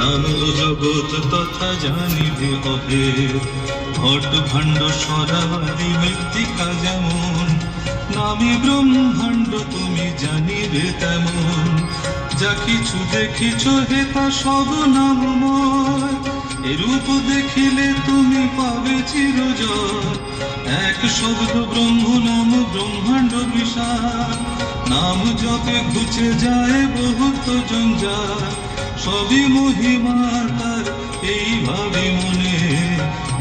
নাম জগৎ তথা জানিবে অভেদ ঘট ভাণ্ড সরাবারি মৃত্তিকা যেমন, নামি ব্রহ্মাণ্ড তুমি জানিবে তেমন। যা কিছু দেখিছ হে তা সব নামময় এরূপ দেখিলে তুমি পাবে চিরজয়। এক শব্দ ব্রহ্ম নাম ব্রহ্মাণ্ড বিশাল, নাম জপে ঘুচে যায় বহুত জঞ্জাল। সবই মহিমার তার, এইভাবে মনে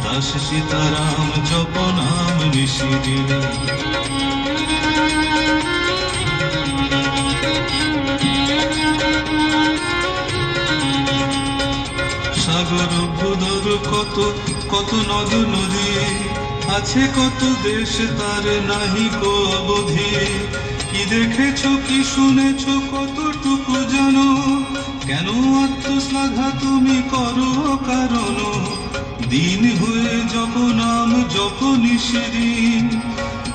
দাস সীতারাম জপ নাম দিলে। সাগর ভূদর কত কত নদ নদী, আছে কত দেশ তার নাহি কো অবধি। কি দেখেছ, কি শুনেছ, কতটুকু জানো? কেন আত্মশ্লাঘা তুমি করো, কারণ দিন হয়ে জপ নাম জপ নিশিদিন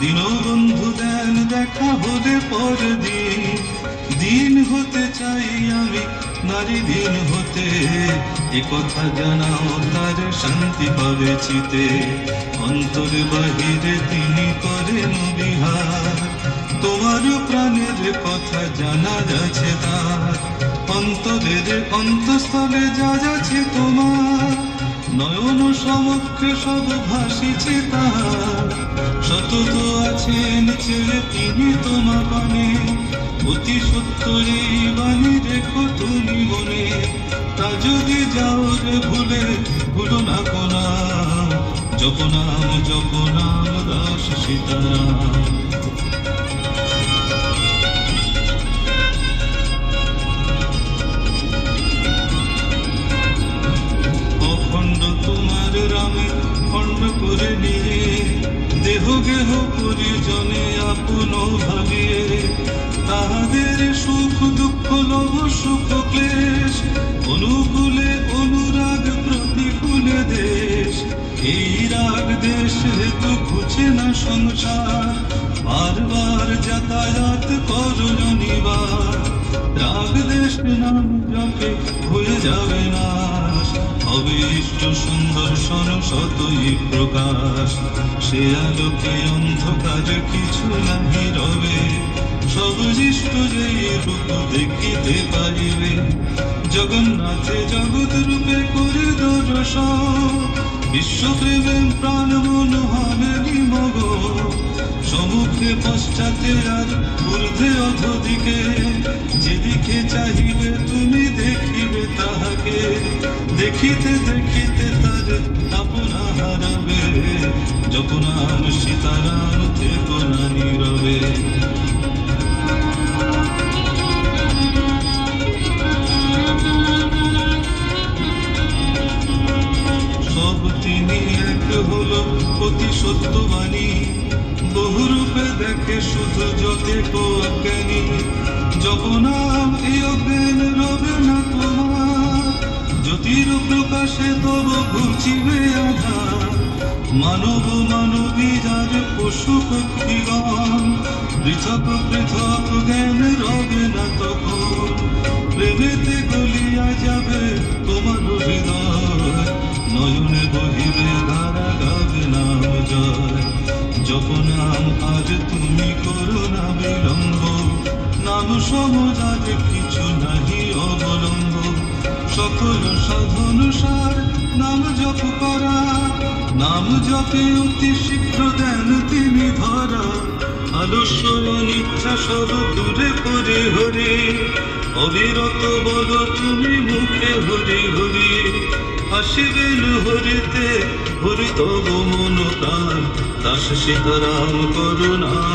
দীনবন্ধু দেন দেখা হলে পর দিন দিন হতে চাই আমি, নারী দিন হতে। এ কথা জানাও তার শান্তি পাবে চিতে। অন্তরে বাহিরে তিনি করেন বিহার। তোমার প্রাণের কথা জানা যাচ্ছে তার। অন্তরের অন্তঃস্থলে যা যাচ্ছে তোমার। নয়ন সমক্ষে সব ভাসিছে তার। সতত আছেন ছেলে তিনি তোমা পানে অতি এই বাণী রেখো তুমি মনে। তা যদি যাও রে ভুলে, ভুলো না কোনা। জপনাম জপনাম দাস সীতারাম। করে নিয়ে দেহ গেহ পরিজনে আপন ভাবিয়ে তাহাদের সুখ, দুঃখ, লভ, সুখ, ক্লেশ, অনুকূলে অনুরাগ, প্রতিকূলে দেশ। এই রাগ দেশ হেতু খুঁজে না সংসার। বারবার যাতায়াত করো নিবার রাগ দেশ নাম জপে হয়ে যাবে নাশ হবে ইষ্ট সুন্দর সন শতই প্রকাশ। সে আলোকে অন্ধকার কিছু নাহি রবে। সব ইষ্ট যে রূপ দেখিতে পারিবে। জগন্নাথে জগৎ রূপে করে দর্শন বিশ্বপ্রেমে প্রাণ মন হবে নিমগ সমুখে পশ্চাতে আর ঊর্ধ্বে অধদিকে। যেদিকে চাহিবে তুমি দেখিবে তাহাকে। দেখিতে দেখিতে তার আপনা হারাবে যখন আম সীতারাম থেকো না নীরবে। সব তিনি এক হলো অতি সত্যবাণী বহুরূপে দেখে শুধু যতে কো অজ্ঞানী জগনাম এই অজ্ঞান রবে না তোমার জ্যোতির প্রকাশে তব ঘুচিবে আধার মানব মানবী যার পশু পক্ষীগণ পৃথক পৃথক জ্ঞান রবে না তখন। প্রেমেতে গলিয়া যাবে তোমার হৃদয়, নয়নে বহিবে ধারা গাবে নাম জয়। জপ নাম আজ তুমি করো না বিলম্ব নাম নাহি অবলম্ব সকল সাধন সার, নাম জপ করা। নাম জপে অতি শীঘ্র দেন তিনি ধরা। আলস্য অনিচ্ছা সব দূরে করে হরে। অবিরত বল তুমি মুখে হরি হরি। আসিবেন হরিতে হরি তব মন প্রাণ দাস সীতারাম গুণগান